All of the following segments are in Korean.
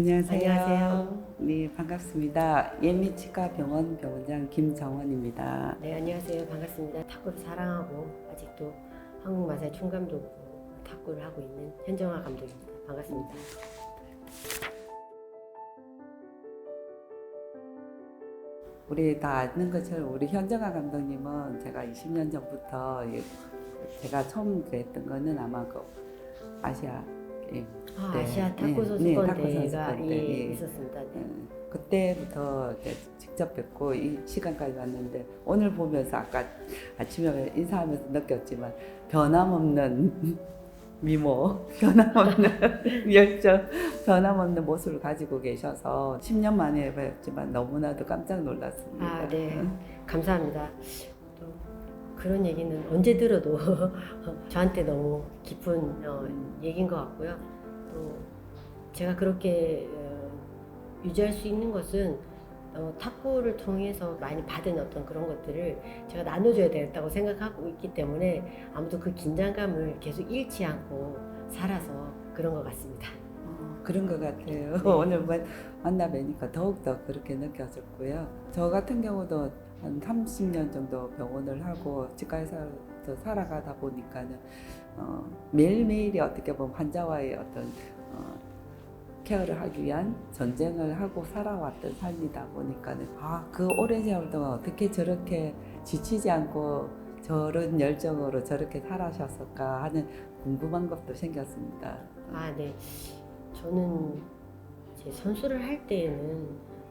안녕하세요. 안녕하세요. 네, 반갑습니다. 예미치과 병원 병원장 김정원입니다. 네, 안녕하세요. 반갑습니다. 탁구를 사랑하고 아직도 한국 마사의 총감독으로 탁구를 하고 있는 현정아 감독입니다. 반갑습니다. 우리 다 아는 것처럼 우리 현정아 감독님은 제가 20년 전부터 예, 제가 처음 그랬던 거는 아마 그 아시아 게임 아, 네, 아시아 네, 탁구 네, 선수권 탁구 대회가 선수권 예. 있었습니다. 네. 음, 그때부터 직접 뵙고 이 시간까지 왔는데 오늘 보면서 아까 아침에 인사하면서 느꼈지만 변함없는 미모, 변함없는 열정, 변함없는 모습을 가지고 계셔서 10년 만에 뵙지만 너무나도 깜짝 놀랐습니다. 아, 네. 감사합니다. 또 그런 얘기는 언제 들어도 저한테 너무 깊은 어, 얘기인 것 같고요. 또 제가 그렇게 어, 유지할 수 있는 것은 어, 탁구를 통해서 많이 받은 어떤 그런 것들을 제가 나눠줘야 되겠다고 생각하고 있기 때문에 아무도 그 긴장감을 계속 잃지 않고 살아서 그런 것 같습니다. 어, 그런 것 같아요. 네. 오늘 만- 만나 뵈니까 더욱더 그렇게 느껴졌고요. 저 같은 경우도 한 30년 정도 병원을 하고 치과에서 살아가다 보니까는 어, 매일매일이 어떻게 보면 환자와의 어떤 어, 케어를 하기 위한 전쟁을 하고 살아왔던 삶이다 보니까는 아 그 오랜 세월 동안 어떻게 저렇게 지치지 않고 저런 열정으로 저렇게 살아셨을까 하는 궁금한 것도 생겼습니다. 아, 네. 저는 제 선수를 할 때에는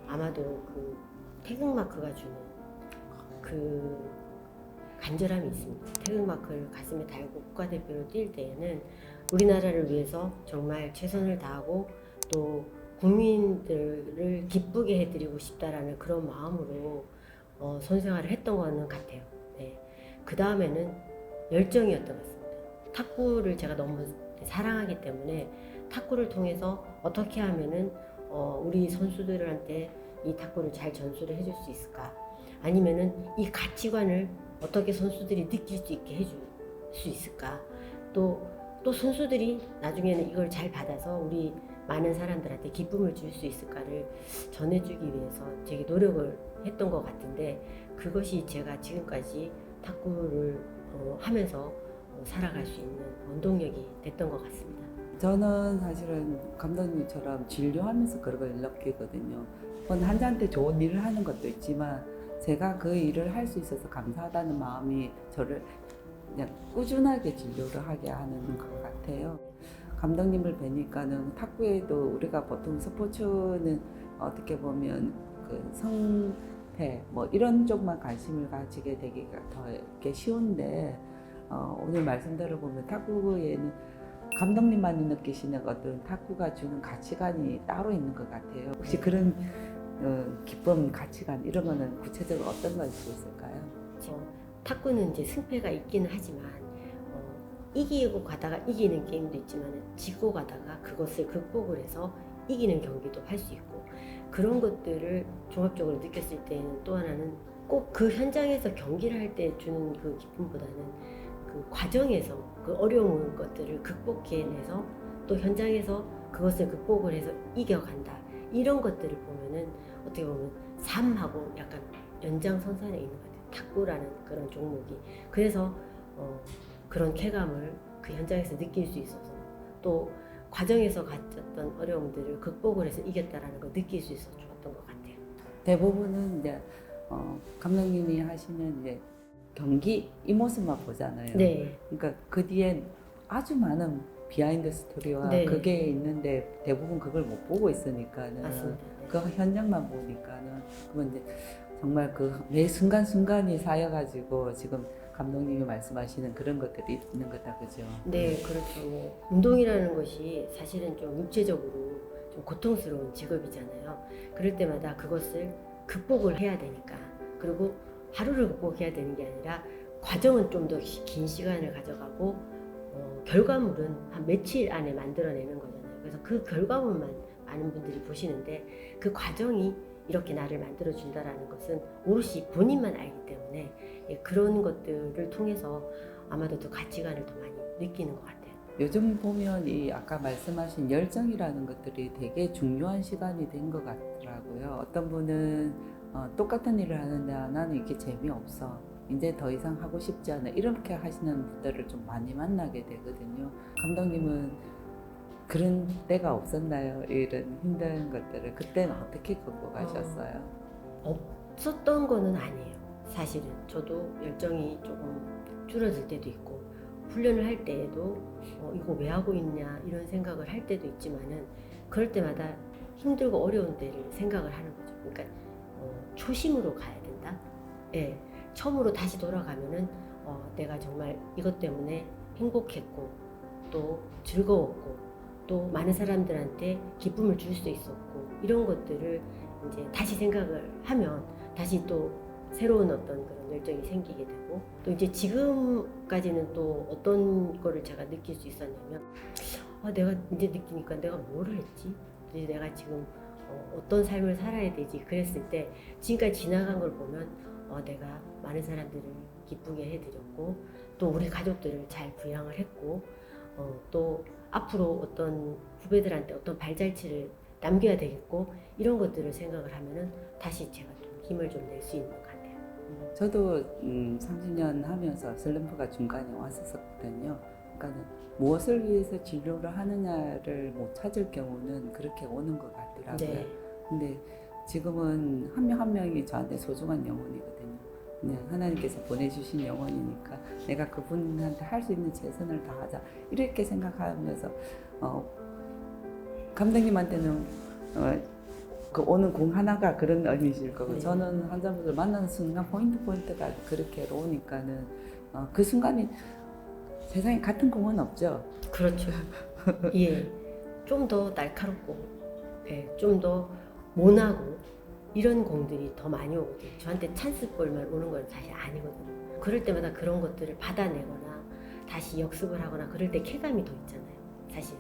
아마도 그 태극마크가 주는 그 간절함이 있습니다. 태극마크를 가슴에 달고 국가대표로 뛸 때에는 우리나라를 위해서 정말 최선을 다하고 또 국민들을 기쁘게 해드리고 싶다라는 그런 마음으로 어, 선생활을 했던 거는 같아요. 네. 그 다음에는 열정이었던 것 같습니다. 탁구를 제가 너무 사랑하기 때문에 탁구를 통해서 어떻게 하면은 어, 우리 선수들한테 이 탁구를 잘 전수를 해줄 수 있을까? 아니면은 이 가치관을 어떻게 선수들이 느낄 수 있게 해줄 수 있을까? 또, 또 선수들이 나중에는 이걸 잘 받아서 우리 많은 사람들한테 기쁨을 줄 수 있을까를 전해주기 위해서 되게 노력을 했던 것 같은데 그것이 제가 지금까지 탁구를 어, 하면서 어, 살아갈 수 있는 원동력이 됐던 것 같습니다. 저는 사실은 감독님처럼 진료하면서 그런 걸 느끼거든요. 본 환자한테 좋은 일을 하는 것도 있지만 제가 그 일을 할 수 있어서 감사하다는 마음이 저를 그냥 꾸준하게 진료를 하게 하는 것 같아요. 감독님을 뵈니까는 탁구에도 우리가 보통 스포츠는 어떻게 보면 그 성패 뭐 이런 쪽만 관심을 가지게 되기가 더 이렇게 쉬운데 어, 오늘 말씀 들어보면 탁구에는 감독님만이 느끼시는 어떤 탁구가 주는 가치관이 따로 있는 것 같아요. 혹시 그런 어, 기쁨, 가치관 이런 거는 구체적으로 어떤 거 있을 수 있을까요? 어, 탁구는 이제 승패가 있기는 하지만 어, 이기고 가다가 이기는 게임도 있지만 지고 가다가 그것을 극복을 해서 이기는 경기도 할 수 있고 그런 것들을 종합적으로 느꼈을 때는 또 하나는 꼭 그 현장에서 경기를 할 때 주는 그 기쁨보다는 그 과정에서 그 어려운 것들을 극복해내서 또 현장에서 그것을 극복을 해서 이겨간다 이런 것들을 보면은 어떻게 보면 삶하고 약간 연장선상에 있는 것 같아요. 탁구라는 그런 종목이 그래서 어, 그런 쾌감을 그 현장에서 느낄 수 있어서 또 과정에서 가졌던 어려움들을 극복을 해서 이겼다라는 걸 느낄 수 있어서 좋았던 것 같아요. 대부분은 이제 어, 감독님이 하시는 이제 경기 이 모습만 보잖아요. 네, 그러니까 그 뒤에 아주 많은 비하인드 스토리와 네. 그게 있는데 대부분 그걸 못 보고 있으니까는 맞습니다. 네. 그 현장만 보니까는 그건 이제 정말 그 매 순간 순간이 쌓여가지고 지금 감독님이 말씀하시는 그런 것들이 있는 거다 그죠? 네, 그렇죠. 뭐, 운동이라는 것이 사실은 좀 육체적으로 좀 고통스러운 직업이잖아요. 그럴 때마다 그것을 극복을 해야 되니까. 그리고 하루를 극복해야 되는 게 아니라 과정은 좀 더 긴 시간을 가져가고 어, 결과물은 한 며칠 안에 만들어내는 거잖아요. 그래서 그 결과물만 많은 분들이 보시는데 그 과정이 이렇게 나를 만들어 준다라는 것은 오롯이 본인만 알기 때문에 예, 그런 것들을 통해서 아마도 더 가치관을 더 많이 느끼는 것 같아요. 요즘 보면 이 아까 말씀하신 열정이라는 것들이 되게 중요한 시간이 된 것 같더라고요. 어떤 분은 어, 똑같은 일을 하는데 아, 나는 이게 재미없어. 이제 더 이상 하고 싶지 않아. 이렇게 하시는 분들을 좀 많이 만나게 되거든요. 감독님은 그런 때가 없었나요? 이런 힘든 것들을 그때는 어떻게 극복하셨어요? 없었던 거는 아니에요. 사실은 저도 열정이 조금 줄어들 때도 있고 훈련을 할 때에도 어, 이거 왜 하고 있냐 이런 생각을 할 때도 있지만은 그럴 때마다 힘들고 어려운 때를 생각을 하는 거죠. 그러니까 어, 초심으로 가야 된다. 예, 처음으로 다시 돌아가면은 어, 내가 정말 이것 때문에 행복했고 또 즐거웠고 또 많은 사람들한테 기쁨을 줄 수 있었고 이런 것들을 이제 다시 생각을 하면 다시 또 새로운 어떤 그런 열정이 생기게 되고 또 이제 지금까지는 또 어떤 거를 제가 느낄 수 있었냐면 아, 내가 이제 느끼니까 내가 뭐를 했지? 이제 내가 지금 어, 떤 삶을 살아야 되지? 그랬을 때 지금까지 지나간 걸 보면 어, 내가 많은 사람들을 기쁘게 해드렸고 또 우리 가족들을 잘 부양을 했고 어, 또 앞으로 어떤 후배들한테 어떤 발자취를 남겨야 되겠고 이런 것들을 생각을 하면은 다시 제가 좀 힘을 좀 낼 수 있는 것 같아요. 음. 저도 음, 30년 하면서 슬럼프가 중간에 왔었거든요. 그러니까 무엇을 위해서 진료를 하느냐를 못 찾을 경우는 그렇게 오는 것 같더라고요. 네. 근데 지금은 한명한 명이 저한테 소중한 영혼이거든요. 그냥 하나님께서 보내주신 영혼이니까 내가 그분한테 할 수 있는 최선을 다하자 이렇게 생각하면서 어, 감독님한테는 어, 그 오는 공 하나가 그런 의미실 거고 네. 저는 환자분들 만나는 순간 포인트 포인트가 그렇게 오니까는 어, 그 순간이 세상에 같은 공은 없죠. 그렇죠. 예, 좀 더 날카롭고, 예, 좀더 모나고 이런 공들이 더 많이 오거든요. 저한테 찬스볼만 오는 건 사실 아니거든요. 그럴 때마다 그런 것들을 받아내거나 다시 역습을 하거나 그럴 때 쾌감이 더 있잖아요. 사실.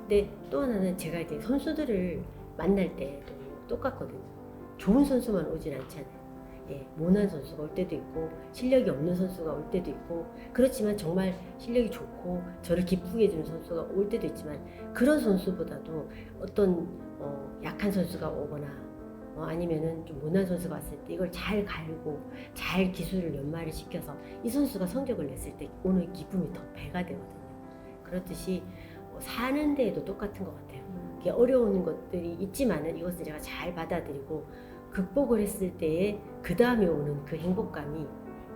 근데 또 하나는 제가 이제 선수들을 만날 때도 똑같거든요. 좋은 선수만 오진 않잖아요. 예, 모난 선수가 올 때도 있고 실력이 없는 선수가 올 때도 있고 그렇지만 정말 실력이 좋고 저를 기쁘게 해주는 선수가 올 때도 있지만 그런 선수보다도 어떤 어, 약한 선수가 오거나 어, 아니면은 좀 못난 선수가 왔을 때 이걸 잘 갈고 잘 기술을 연마를 시켜서 이 선수가 성적을 냈을 때 오는 기쁨이 더 배가 되거든요. 그렇듯이 어, 사는 데에도 똑같은 것 같아요. 이게 어려운 것들이 있지만은 이것을 제가 잘 받아들이고 극복을 했을 때에 그 다음에 오는 그 행복감이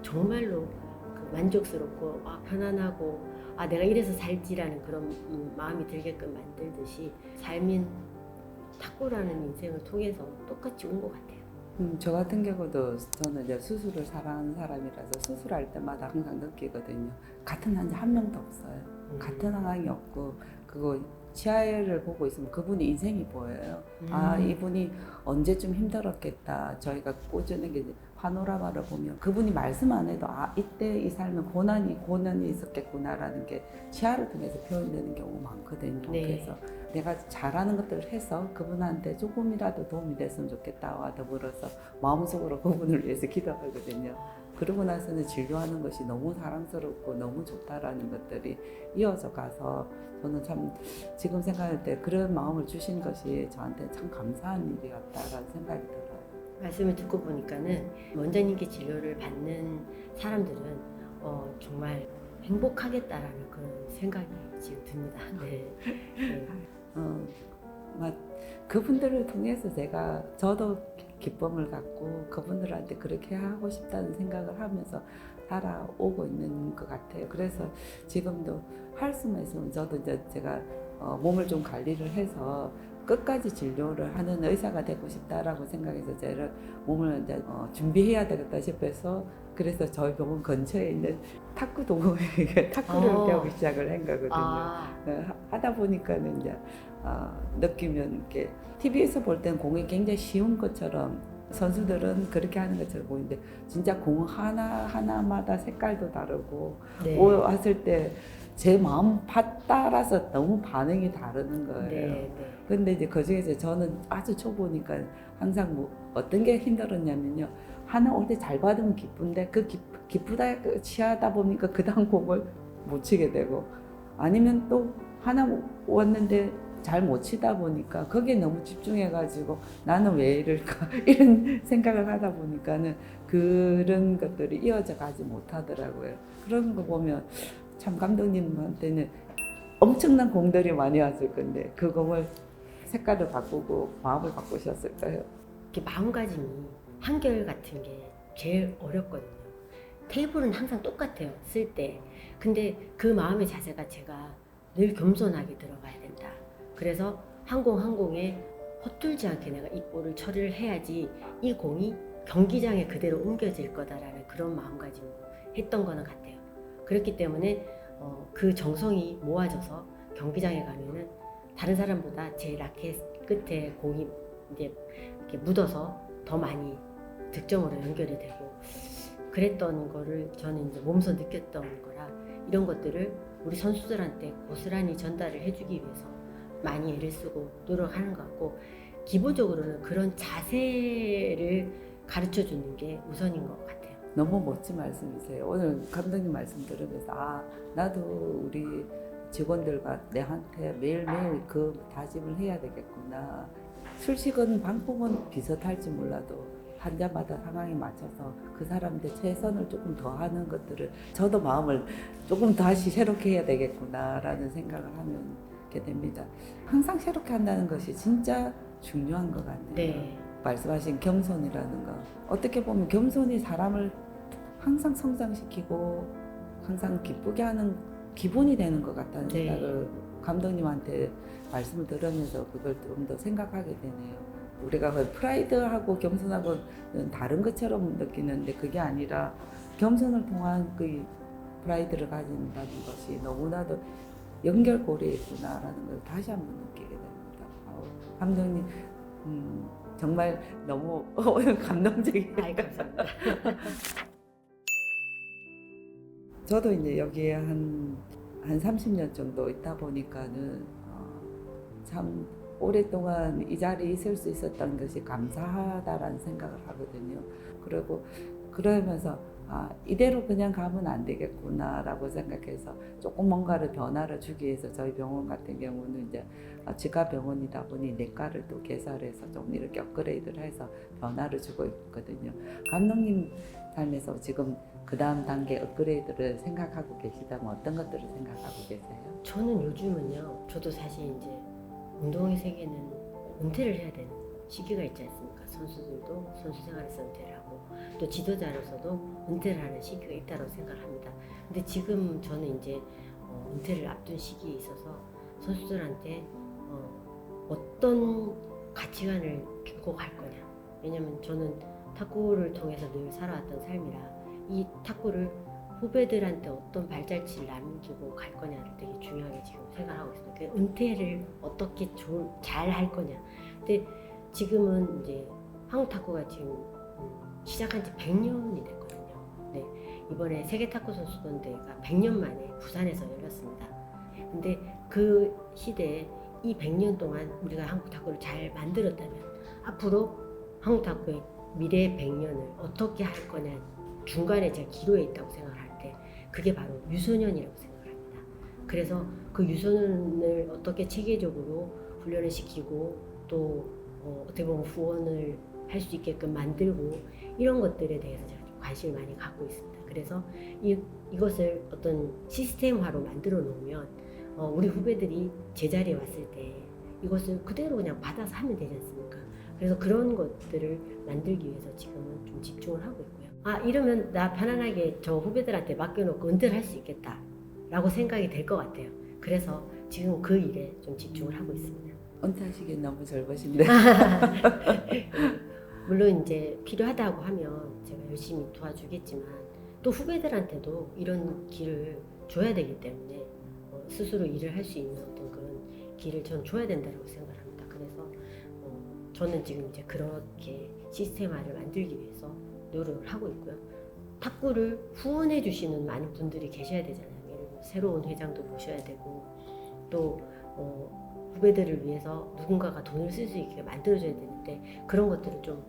정말로 그 만족스럽고 아 편안하고 아 내가 이래서 살지라는 그런 음, 마음이 들게끔 만들듯이 삶인 탁구라는 인생을 통해서 똑같이 온 것 같아요. 음, 저 같은 경우도 저는 이제 수술을 사랑하는 사람이라서 수술할 때마다 항상 느끼거든요. 같은 환자 한 명도 없어요. 음. 같은 상황이 없고 그거 치아를 보고 있으면 그분의 인생이 보여요. 아 음. 이분이 언제쯤 힘들었겠다. 저희가 꽂는 게 파노라마를 보면 그분이 말씀 안 해도 아 이때 이 삶은 고난이 고난이 있었겠구나라는 게 치아를 통해서 표현되는 경우가 많거든요. 네. 그래서 내가 잘하는 것들을 해서 그분한테 조금이라도 도움이 됐으면 좋겠다와 더불어서 마음속으로 그분을 위해서 기도하거든요. 그러고 나서는 진료하는 것이 너무 사랑스럽고 너무 좋다라는 것들이 이어져 가서 저는 참 지금 생각할 때 그런 마음을 주신 것이 저한테 참 감사한 일이었다라는 생각이 들어요. 말씀을 듣고 보니까는 원장님께 진료를 받는 사람들은 어, 정말 행복하겠다라는 그런 생각이 지금 듭니다. 네. 네. 어, 막 그분들을 통해서 제가 저도 기쁨을 갖고 그분들한테 그렇게 하고 싶다는 생각을 하면서 살아오고 있는 것 같아요. 그래서 지금도 할 수만 있으면 저도 이제 제가 어, 몸을 좀 관리를 해서 끝까지 진료를 하는 의사가 되고 싶다라고 생각해서 제가 몸을 이제 어, 준비해야 되겠다 싶어서 그래서 저희 병원 근처에 있는 탁구 동호회에 탁구를 어. 배우기 시작을 한 거거든요. 아, 어, 하- 하다 보니까는 이제 어, 느끼면 이렇게 TV에서 볼 때는 공이 굉장히 쉬운 것처럼 선수들은 그렇게 하는 것처럼 보이는데 진짜 공 하나 하나마다 색깔도 다르고 네. 오- 왔을 때 제 마음 밭 따라서 너무 반응이 다르는 거예요. 네, 네. 근데 이제 그 중에서 저는 아주 초보니까 항상 뭐 어떤 게 힘들었냐면요. 하나 올 때 잘 받으면 기쁜데 그 기, 기쁘다 그 취하다 보니까 그 다음 곡을 못 치게 되고 아니면 또 하나 왔는데 잘 못 치다 보니까 거기에 너무 집중해가지고 나는 왜 이럴까 이런 생각을 하다 보니까는 그런 것들이 이어져 가지 못하더라고요. 그런 거 보면 참 감독님한테는 엄청난 공들이 많이 왔을 건데 그 공을 색깔을 바꾸고 마음을 바꾸셨을까요? 이렇게 마음가짐이 한결 같은 게 제일 어렵거든요. 테이블은 항상 똑같아요. 쓸 때. 근데 그 마음의 자세가 제가 늘 겸손하게 들어가야 된다. 그래서 항공 항공에 헛둘지 않게 내가 이 볼을 처리를 해야지 이 공이 경기장에 그대로 옮겨질 거다라는 그런 마음가짐으로 했던 거는 같아요. 그렇기 때문에 어, 그 정성이 모아져서 경기장에 가면은 다른 사람보다 제 라켓 끝에 공이 이제 이렇게 묻어서 더 많이 득점으로 연결이 되고 그랬던 거를 저는 이제 몸소 느꼈던 거라 이런 것들을 우리 선수들한테 고스란히 전달을 해주기 위해서 많이 애를 쓰고 노력하는 것 같고 기본적으로는 그런 자세를 가르쳐 주는 게 우선인 것 같아요. 너무 멋진 말씀이세요. 오늘 감독님 말씀 들으면서 아 나도 우리 직원들과 내한테 매일매일 그 다짐을 해야 되겠구나. 술식은 방법은 비슷할지 몰라도 환자마다 상황에 맞춰서 그 사람한테 최선을 조금 더 하는 것들을 저도 마음을 조금 다시 새롭게 해야 되겠구나라는 생각을 하면 게 됩니다. 항상 새롭게 한다는 것이 진짜 중요한 것 같네요. 네. 말씀하신 겸손이라는 거 어떻게 보면 겸손이 사람을 항상 성장시키고 항상 기쁘게 하는 기본이 되는 것 같다는 네. 생각을 감독님한테 말씀을 들으면서 그걸 좀 더 생각하게 되네요. 우리가 그 프라이드하고 겸손하고는 다른 것처럼 느끼는데 그게 아니라 겸손을 통한 그 프라이드를 가진다는 것이 너무나도 연결고리에 있구나라는 걸 다시 한번 느끼게 됩니다. 감독님 음, 정말 너무 감동적이에요. 아이 감사합니다. 저도 이제 여기에 한, 한 30년 정도 있다 보니까는 어, 참 오랫동안 이 자리에 있을 수 있었던 것이 감사하다라는 생각을 하거든요. 그리고 그러면서 아, 이대로 그냥 가면 안 되겠구나라고 생각해서 조금 뭔가를 변화를 주기 위해서 저희 병원 같은 경우는 이제 아, 지가 병원이다 보니 내과를 또 개설해서 좀 이렇게 업그레이드를 해서 변화를 주고 있거든요. 감독님 삶에서 지금 그 다음 단계 업그레이드를 생각하고 계시다면 어떤 것들을 생각하고 계세요? 저는 요즘은요. 저도 사실 이제 운동의 세계는 은퇴를 해야 되는 시기가 있지 않습니까? 선수들도 선수 생활에서 은퇴를 하고 또 지도자로서도 은퇴를 하는 시기가 있다고 생각합니다. 근데 지금 저는 이제 어, 은퇴를 앞둔 시기에 있어서 선수들한테 어, 어떤 가치관을 갖고 갈 거냐. 왜냐면 저는 탁구를 통해서 늘 살아왔던 삶이라 이 탁구를 후배들한테 어떤 발자취를 남기고 갈 거냐를 되게 중요하게 지금 생각하고 있습니다. 그 은퇴를 어떻게 잘 할 거냐. 근데 지금은 이제 한국 탁구가 지금 음, 시작한 지 100년이 됐거든요. 네. 이번에 세계 탁구 선수권 대회가 100년 만에 부산에서 열렸습니다. 근데 그 시대에 이 100년 동안 우리가 한국 탁구를 잘 만들었다면 앞으로 한국 탁구의 미래 100년을 어떻게 할 거냐 중간에 제가 기로에 있다고 생각을 할때 그게 바로 유소년이라고 생각을 합니다. 그래서 그 유소년을 어떻게 체계적으로 훈련을 시키고 또 어, 어떻게 보면 후원을 할 수 있게끔 만들고 이런 것들에 대해서 제가 좀 관심을 많이 갖고 있습니다. 그래서 이, 이것을 어떤 시스템화로 만들어 놓으면 어, 우리 후배들이 제자리에 왔을 때 이것을 그대로 그냥 받아서 하면 되지 않습니까? 그래서 그런 것들을 만들기 위해서 지금은 좀 집중을 하고 있고요. 아 이러면 나 편안하게 저 후배들한테 맡겨놓고 은퇴를 할 수 있겠다 라고 생각이 될 것 같아요. 그래서 지금 그 일에 좀 집중을 하고 있습니다. 은퇴하시기엔 너무 젊으신데 물론 이제 필요하다고 하면 제가 열심히 도와주겠지만 또 후배들한테도 이런 길을 줘야 되기 때문에 어, 스스로 일을 할 수 있는 어떤 그런 길을 전 줘야 된다고 생각합니다. 그래서 어, 저는 지금 이제 그렇게 시스템화를 만들기 위해서 노력을 하고 있고요. 탁구를 후원해 주시는 많은 분들이 계셔야 되잖아요. 새로운 회장도 모셔야 되고 또 어, 후배들을 위해서 누군가가 돈을 쓸 수 있게 만들어줘야 되는데 그런 것들을 좀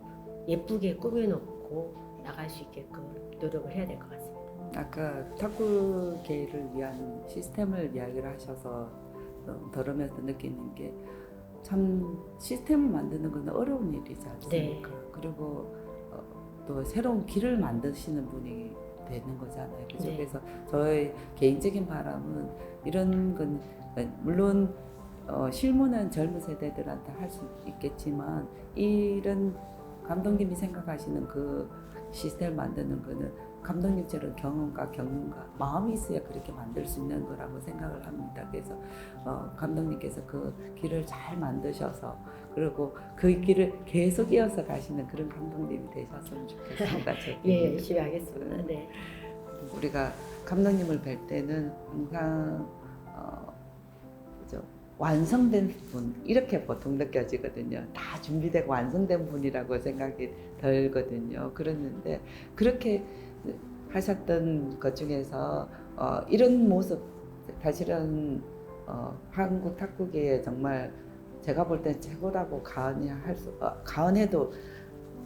예쁘게 꾸며놓고 나갈 수 있게끔 노력을 해야 될 것 같습니다. 아까 탁구계를 위한 시스템을 이야기를 하셔서 어, 들으면서 느끼는 게 참 시스템을 만드는 건 어려운 일이지 않습니까? 그리고 어, 또 새로운 길을 만드시는 분이 되는 거잖아요. 그죠? 네. 그래서 저의 개인적인 바람은 이런 건 물론 어, 실무는 젊은 세대들한테 할 수 있겠지만 이런 감독님이 생각하시는 그 시스템을 만드는 거는 감독님처럼 경험과 경륜과 마음이 있어야 그렇게 만들 수 있는 거라고 생각을 합니다. 그래서 어, 감독님께서 그 길을 잘 만드셔서 그리고 그 길을 계속 이어서 가시는 그런 감독님이 되셨으면 좋겠습니다. 제 예. 열심히 하겠습니다. 네. 우리가 감독님을 뵐 때는 항상? 완성된 분 이렇게 보통 느껴지거든요. 다 준비되고 완성된 분이라고 생각이 들거든요. 그랬는데 그렇게 하셨던 것 중에서 어, 이런 모습 사실은 어, 한국 탁구계에 정말 제가 볼 땐 최고라고 가언할 수, 어, 가언해도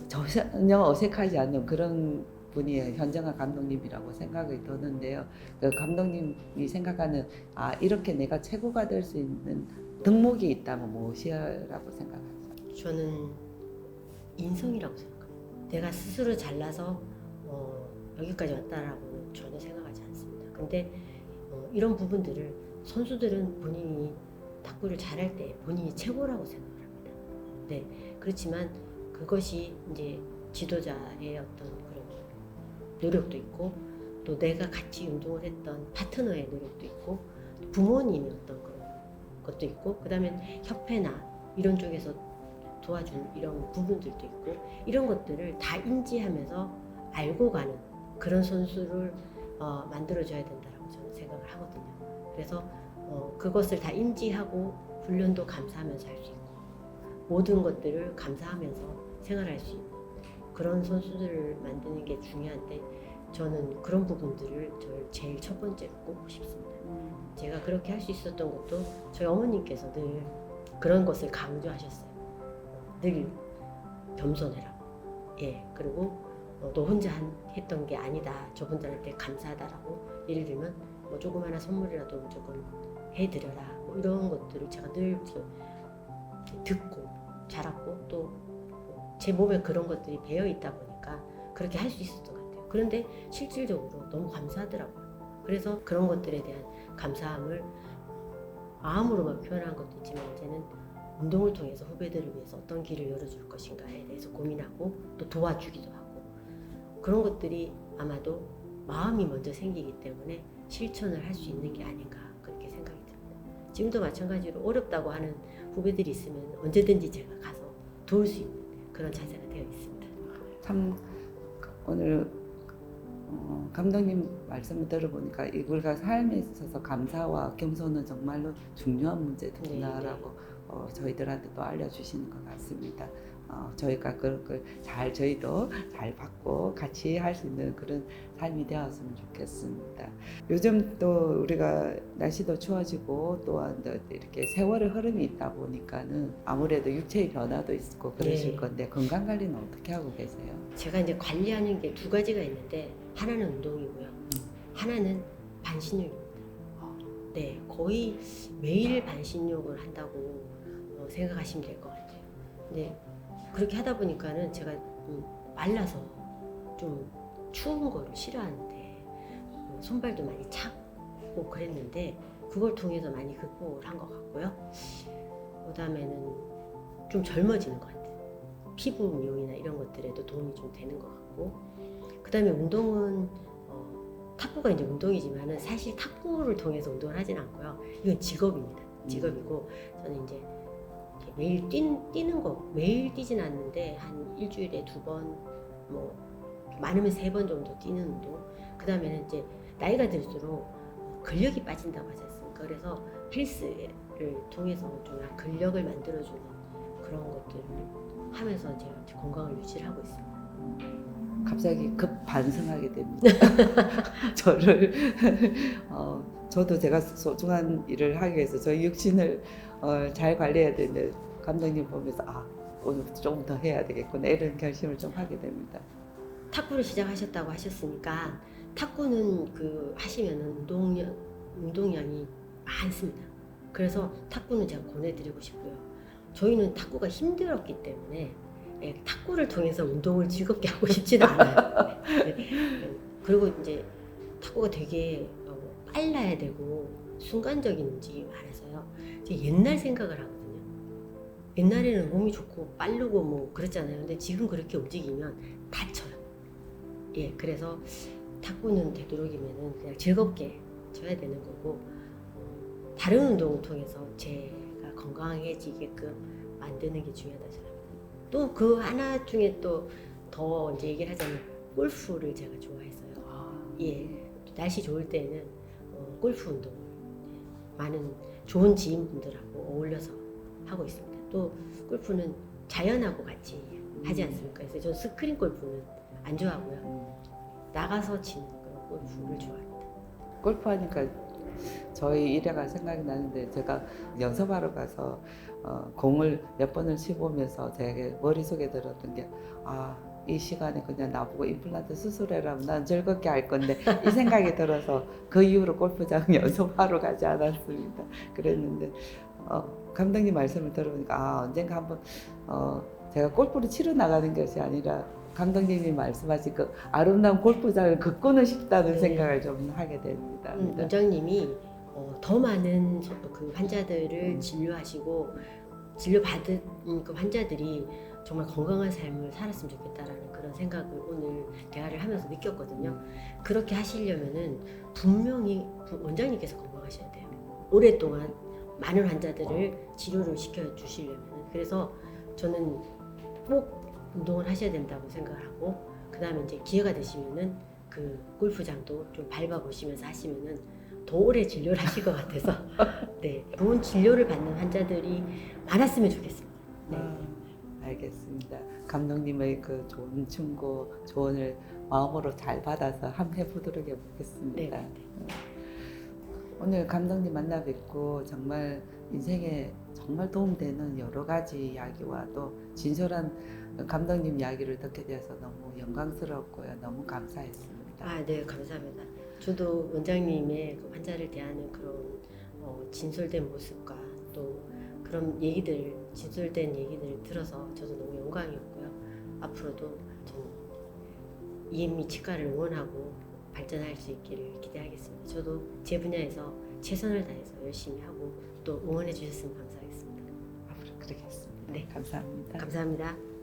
전혀 어색하지 않는 그런 분이 현정아 감독님이라고 생각이 드는데요. 그 감독님이 생각하는 아 이렇게 내가 최고가 될 수 있는 덕목이 있다면 무엇이라고 생각하세요? 저는 인성이라고 생각합니다. 내가 스스로 잘나서 어, 여기까지 왔다라고는 전혀 생각하지 않습니다. 근데 어, 이런 부분들을 선수들은 본인이 탁구를 잘할 때 본인이 최고라고 생각을 합니다. 네, 그렇지만 그것이 이제 지도자의 어떤 노력도 있고 또 내가 같이 운동을 했던 파트너의 노력도 있고 부모님의 어떤 그런 것도 있고 그다음에 협회나 이런 쪽에서 도와준 이런 부분들도 있고 이런 것들을 다 인지하면서 알고 가는 그런 선수를 어, 만들어줘야 된다라고 저는 생각을 하거든요. 그래서 어, 그것을 다 인지하고 훈련도 감사하면서 할 수 있고 모든 것들을 감사하면서 생활할 수 있는 그런 선수들을 만드는 게 중요한데 저는 그런 부분들을 저 제일 첫 번째로 꼽고 싶습니다. 제가 그렇게 할 수 있었던 것도 저희 어머님께서 늘 그런 것을 강조하셨어요. 늘 겸손해라고. 예, 그리고 어, 너 혼자 한, 했던 게 아니다. 저분들한테 감사하다라고. 예를 들면 뭐 조그마한 선물이라도 무조건 해드려라. 뭐 이런 것들을 제가 늘 저- 듣고 자랐고 또 제 몸에 그런 것들이 배어 있다 보니까 그렇게 할 수 있었던 것 같아요. 그런데 실질적으로 너무 감사하더라고요. 그래서 그런 것들에 대한 감사함을 마음으로만 표현한 것도 있지만 이제는 운동을 통해서 후배들을 위해서 어떤 길을 열어줄 것인가에 대해서 고민하고 또 도와주기도 하고 그런 것들이 아마도 마음이 먼저 생기기 때문에 실천을 할 수 있는 게 아닌가 그렇게 생각이 듭니다. 지금도 마찬가지로 어렵다고 하는 후배들이 있으면 언제든지 제가 가서 도울 수 있는 그런 자세가 되어 있습니다. 참 오늘 어, 감독님 말씀을 들어보니까 이불과 삶에 있어서 감사와 겸손은 정말로 중요한 문제구나라고 어, 저희들한테 또 알려주시는 것 같습니다. 어, 저희가 그걸 잘 저희도 잘 받고 같이 할 수 있는 그런 삶이 되었으면 좋겠습니다. 요즘 또 우리가 날씨도 추워지고 또한 또 이렇게 세월의 흐름이 있다 보니까는 아무래도 육체의 변화도 있고 그러실 네. 건데 건강 관리는 어떻게 하고 계세요? 제가 이제 관리하는 게 두 가지가 있는데 하나는 운동이고요. 하나는 반신욕입니다. 네, 거의 매일 반신욕을 한다고 어, 생각하시면 될 것 같아요. 근데 그렇게 하다 보니까는 제가 음, 말라서 좀 추운 거를 싫어하는데 어, 손발도 많이 차고 그랬는데 그걸 통해서 많이 극복을 한 것 같고요. 그다음에는 좀 젊어지는 것 같아요. 피부 미용이나 이런 것들에도 도움이 좀 되는 것 같고 그다음에 운동은 어, 탁구가 이제 운동이지만은 사실 탁구를 통해서 운동을 하진 않고요. 이건 직업입니다. 직업이고 저는 이제 매일 뛴, 뛰는 거 매일 뛰진 않는데 한 일주일에 두 번 뭐 많으면 세 번 정도 뛰는 운동. 그 다음에는 이제 나이가 들수록 근력이 빠진다고 하지 않습니까? 그래서 헬스를 통해서 좀 근력을 만들어주는 그런 것들을 하면서 제가 건강을 유지를 하고 있습니다. 갑자기 급 반성하게 됩니다. 저를 어, 저도 제가 소중한 일을 하기 위해서 저희 육신을 어, 잘 관리해야 되는데 감독님 보면서 아 오늘 좀더 해야 되겠구나 이런 결심을 좀 하게 됩니다. 탁구를 시작하셨다고 하셨으니까 탁구는 그 하시면은 운동량 운동량이 많습니다. 그래서 탁구는 제가 권해드리고 싶고요. 저희는 탁구가 힘들었기 때문에 예, 탁구를 통해서 운동을 즐겁게 하고 싶지는 않아요. 네. 네. 그리고 이제 탁구가 되게 어, 빨라야 되고 순간적인 움직임이 많아서요. 이제 옛날 생각을 하거든요. 옛날에는 몸이 좋고 빠르고 뭐 그랬잖아요. 근데 지금 그렇게 움직이면 다쳐요. 예, 그래서 탁구는 되도록이면은 그냥 즐겁게 쳐야 되는 거고 어, 다른 운동을 통해서 제가 건강해지게끔 만드는 게 중요하다 생각합니다. 또 그 하나 중에 또 더 이제 얘기를 하자면 골프를 제가 좋아했어요. 예, 날씨 좋을 때는 어, 골프 운동을 네, 많은 좋은 지인분들하고 어울려서 하고 있습니다. 또 골프는 자연하고 같이 하지 않습니까? 그래서 저는 스크린 골프는 안 좋아하고요. 나가서 치는 그런 골프를 좋아합니다. 골프 하니까 저희 일화가 생각이 나는데 제가 연습하러 가서 어, 공을 몇 번을 치보면서 제게 머릿속에 들었던 게 아, 이 시간에 그냥 나보고 임플란트 수술해라면 난 즐겁게 할 건데 이 생각이 들어서 그 이후로 골프장 연습하러 가지 않았습니다. 그랬는데 어, 감독님 말씀을 들어보니까 아, 언젠가 한번 어, 제가 골프를 치러 나가는 것이 아니라 감독님이 말씀하신 그 아름다운 골프장을 걷고는 싶다는 네. 생각을 좀 하게 됩니다. 음, 원장님이 어, 더 많은 소- 그 환자들을 진료하시고 진료 받은 그 환자들이 정말 건강한 삶을 살았으면 좋겠다라는 그런 생각을 오늘 대화를 하면서 느꼈거든요. 그렇게 하시려면은 분명히 부- 원장님께서 건강하셔야 돼요. 오랫동안 많은 환자들을 치료를 시켜 주시려면은 그래서 저는 꼭 운동을 하셔야 된다고 생각하고 그 다음에 이제 기회가 되시면은 그 골프장도 좀 밟아 보시면서 하시면은 더 오래 진료를 하실 것 같아서 네 좋은 진료를 받는 환자들이 많았으면 좋겠습니다. 네. 아, 알겠습니다. 감독님의 그 좋은 충고, 조언을 마음으로 잘 받아서 한번 해보도록 네. 해보겠습니다. 네. 오늘 감독님 만나 뵙고 정말 인생에 정말 도움되는 여러 가지 이야기와 또 진솔한 감독님 이야기를 듣게 되어서 너무 영광스럽고요. 너무 감사했습니다. 아, 네, 감사합니다. 저도 원장님의 그 환자를 대하는 그런 어, 진솔된 모습과 또 그런 얘기들, 진솔된 얘기들 들어서 저도 너무 영광이었고요. 앞으로도 저는 EME 치과를 응원하고 발전할 수 있기를 기대하겠습니다. 저도 제 분야에서 최선을 다해서 열심히 하고 또 응원해 주셨으면 감사하겠습니다. 앞으로 그러겠습니다. 네. 감사합니다. 감사합니다.